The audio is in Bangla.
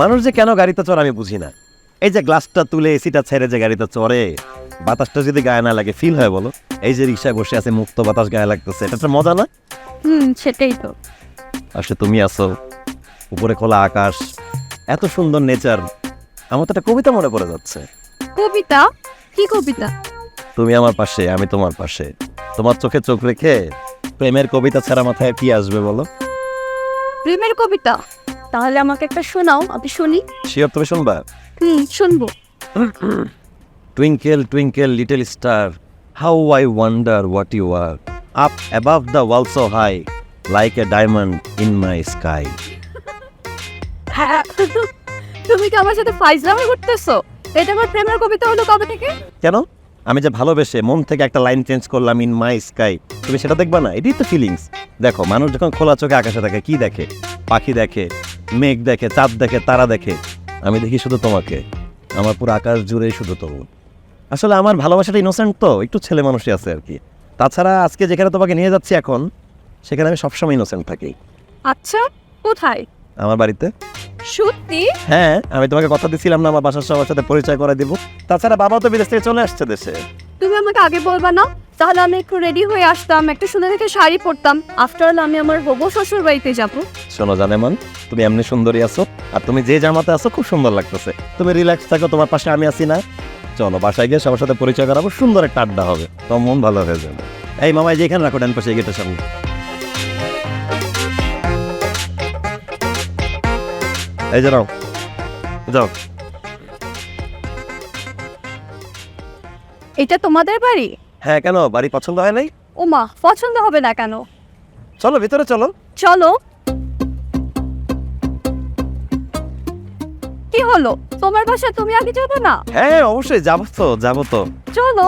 মানুষ যে কেন গাড়িতে চড়ে আমি বুঝি না। এই যে গ্লাসটা তুলে এসিটা ছেড়ে যে গাড়িতে চড়ে বাতাসটা যদি গায়ে না লাগে ফিল হয় বলো? এই যে রিক্সায় বসে আছে মুক্ত বাতাস গায়ে লাগতেছে এটা তো মজা না? হুম সেটাই তো। আসলে তুমি আছো উপরে খোলা আকাশ এত সুন্দর নেচার আমার তো একটা কবিতা মনে পড়ে যাচ্ছে। কবিতা? কি কবিতা? তুমি আমার পাশে আমি তোমার পাশে। তোমার চোখে চোখ রেখে প্রেমের কবিতা ছাড়া মাথায় কি আসবে বলো? প্রেমের কবিতা? তাহলে আমাকে একটা শোনাও আমি শুনি। শিওর তুমি শুনবা। হুম শুনব। Twinkle twinkle little star how I wonder what you are up above the wall so high like a diamond in my sky তুমি কি আমার সাথে ফাইজলামি করতেছো? এটা আমার প্রেমের কবিতা হলো কবে থেকে? কেন? আমি যে ভালোবেসে মন থেকে একটা লাইন চেঞ্জ করলাম ইন মাই স্কাই তুমি সেটা দেখবা না? এটাই তো ফিলিংস দেখো মানুষ যখন খোলা চোখে আকাশে দেখে কি দেখে? পাখি দেখে মেঘ দেখে চাঁদ দেখে তারা দেখে। আমি দেখি শুধু তোমাকে। আমার পুরো আকাশ জুড়েই শুধু তবু আসলে আমার ভালোবাসাটা ইনোসেন্ট তো একটু ছেলে মানুষই আছে আর কি। তাছাড়া আজকে যেখানে তোমাকে নিয়ে যাচ্ছি এখন সেখানে আমি সবসময় ইনোসেন্ট থাকি। আচ্ছা কোথায়? আমার বাড়িতে। সত্যি? হ্যাঁ আমি তোমাকে কথা দিছিলাম না আমার বাসার সবার সাথে পরিচয় করে দিব। তাছাড়া বাবাও তো বিদেশ থেকে চলে আসছে দেশে। তুমি আমাকে আগে বলবা না? তাহলে আমি একটু রেডি হয়ে আসতাম একটা সুন্দর দেখে শাড়ি পরতাম। আফটার অল আমি আমার হবু শ্বশুর বাড়িতে যাব। শোনো জানেমান তুমি এমনি সুন্দরী আছো আর তুমি যে জামাতে আছো খুব সুন্দর লাগতেছে। তুমি রিল্যাক্স থাকো তোমার পাশে আমি আছি না। চলো বাসায় গিয়ে সবার সাথে পরিচয় করাবো সুন্দর একটা আড্ডা হবে। তোমার মন ভালো হয়ে যাবে। এই মামাই যেখানে রাখো ডান পাশে গেটের সামনে। এই যে নাও। যাও। এটা তোমাদের বাড়ি? হ্যাঁ কেন? বাড়ি পছন্দ হয় নাই? ও মা পছন্দ হবে না কেন? চলো ভিতরে চলো। চলো। কি হলো? তোমার বাসায় তুমি আগে যাব না? হ্যাঁ অবশ্যই যাব তো যাব তো। চলো।